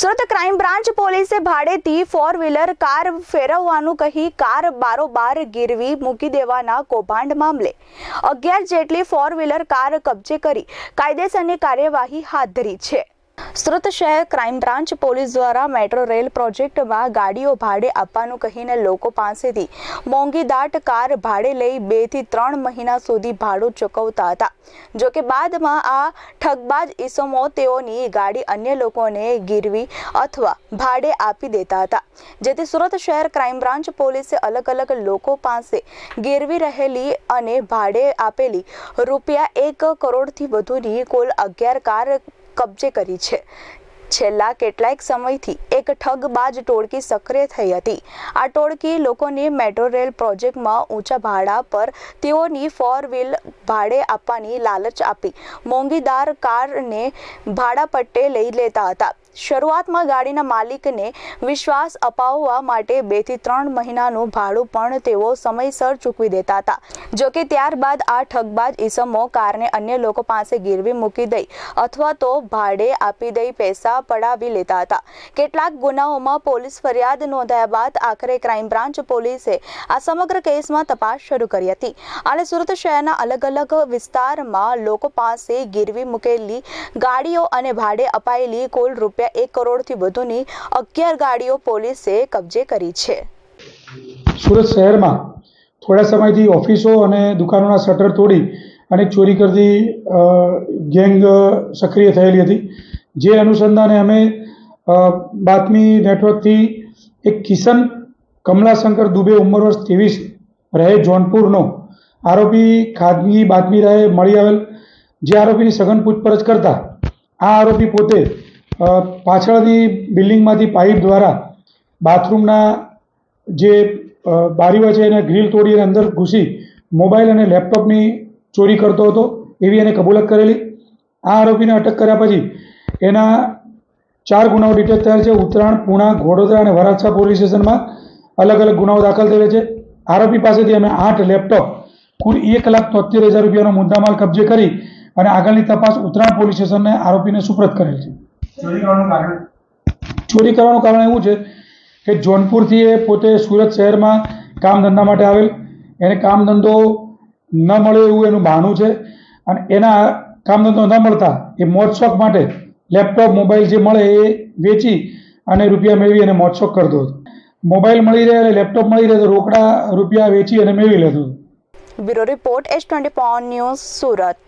Surat crime branch પોલીસે ભાડેથી four wheeler car ફેરવવાનું કહી કાર બારોબાર ગીરવી મૂકી દેવાના કૌભાંડ મામલે. અગિયાર જેટલી ફોર વ્હીલર કાર કબજે કરી કાયદેસરની કાર્યવાહી હાથ ધરી છે. સુરત શહેર ક્રાઇમ બ્રાન્ચ પોલીસ દ્વારા મેટ્રો રેલ પ્રોજેક્ટમાં ગાડીઓ ભાડે આપવાનું કહીને લોકો પાસેથી મોંઘી દાટ કાર ભાડે લઈ બેથી ત્રણ મહિના સુધી ભાડું ચૂકવતા હતા. જો કે બાદમાં આ ઠગબાજ ઈસમો તેઓની ગાડી અન્ય લોકોને ગીરવી અથવા ભાડે આપી દેતા હતા. જેથી સુરત શહેર ક્રાઇમ બ્રાન્ચ પોલીસે અલગ અલગ લોકો પાસે ગીરવી રહેલી અને ભાડે આપેલી રૂપિયા એક કરોડથી વધુની કુલ અગિયાર કાર કબજે કરી છે. છેલ્લા કેટલાક સમયથી એક ઠગબાજ ટોળકી સક્રિય થઈ હતી. આ ટોળકી લોકોને મેટ્રો રેલ પ્રોજેક્ટમાં ઊંચા ભાડા પર તેઓની ફોર વ્હીલ ભાડે આપવાની લાલચ આપી. મોંઘીદાર કારને ભાડા પટ્ટે લઈ લેતા હતા. શરૂઆતમાં ગાડીના માલિકને વિશ્વાસ અપાવવા માટે બેથી ત્રણ મહિનાનું ભાડું પણ તેઓ સમયસર ચૂકવી દેતા હતા. જો કે ત્યારબાદ આ ઠગબાજ ઈસમો કારને અન્ય લોકો પાસે ગીરવી મૂકી દઈ અથવા તો ભાડે આપી દઈ પૈસા પડાવી લેતા હતા. કેટલાક ગુનાઓમાં પોલીસ ફરિયાદ નોંધાયા બાદ આખરે ક્રાઇમ બ્રાન્ચ પોલીસે આ સમગ્ર કેસમાં તપાસ શરૂ કરી હતી. અને સુરત શહેરના અલગ અલગ વિસ્તારમાં લોકો પાસે ગીરવી મૂકેલી ગાડીઓ અને ભાડે અપાયેલી કુલ રૂપિયા એક કરોડથી વધુની અગિયાર ગાડીઓ પોલીસે કબજે કરી છે. સુરત શહેરમાં થોડા સમયથી ઓફિસો અને દુકાનોના શટર તોડી અને ચોરી કરતી ગેંગ સક્રિય થયેલી હતી. જે અનુસંધાને અમે બાતમી નેટવર્કથી એક કિશન કમલાશંકર દુબે ઉંમર વર્ષ ત્રેવીસ રહે જોનપુરનો આરોપી ખાનગી બાતમી રાહે મળી આવેલ. જે આરોપીની સઘન પૂછપરછ કરતા આ આરોપી પોતે પાછળની બિલ્ડિંગમાંથી પાઇપ દ્વારા બાથરૂમના જે બારીઓ છે એને ગ્રીલ તોડી અને અંદર ઘૂસી મોબાઈલ અને લેપટોપની ચોરી કરતો હતો એવી એને કબૂલત કરેલી. આ આરોપીને અટક કર્યા પછી એના ચાર ગુનાઓ ડિટેક્ટ થયા છે. ઉત્તરાયણ, પૂણા ઘોડોદરા અને વરાછા પોલીસ સ્ટેશનમાં અલગ અલગ ગુનાઓ દાખલ થયેલા છે. આરોપી પાસેથી અમે આઠ લેપટોપ, કુલ એક લાખ તોતેર હજાર રૂપિયાનો મુદ્દામાલ કબજે કરી અને આગળની તપાસ ઉત્તરાયણ પોલીસ સ્ટેશનને આરોપીને સુપ્રત કરેલ છે. ચોરી કરવાનું કારણ? ચોરી કરવાનું કારણ એવું છે કે જોનપુરથી એ પોતે સુરત શહેરમાં કામ ધંધા માટે આવેલ. એને કામ ધંધો ન મળે એવું એનું બહાનું છે. અને એના કામ ધંધો ન મળતા એ મોજશોખ માટે લેપટોપ મોબાઈલ જે મળે એ વેચી અને રૂપિયા મેળવી અને મોજશોખ કરતો હતો. મોબાઈલ મળી રહે અને લેપટોપ મળી રહે તો રોકડા રૂપિયા વેચી અને મેળવી લેતો હતો. Bureau report H twenty news Surat.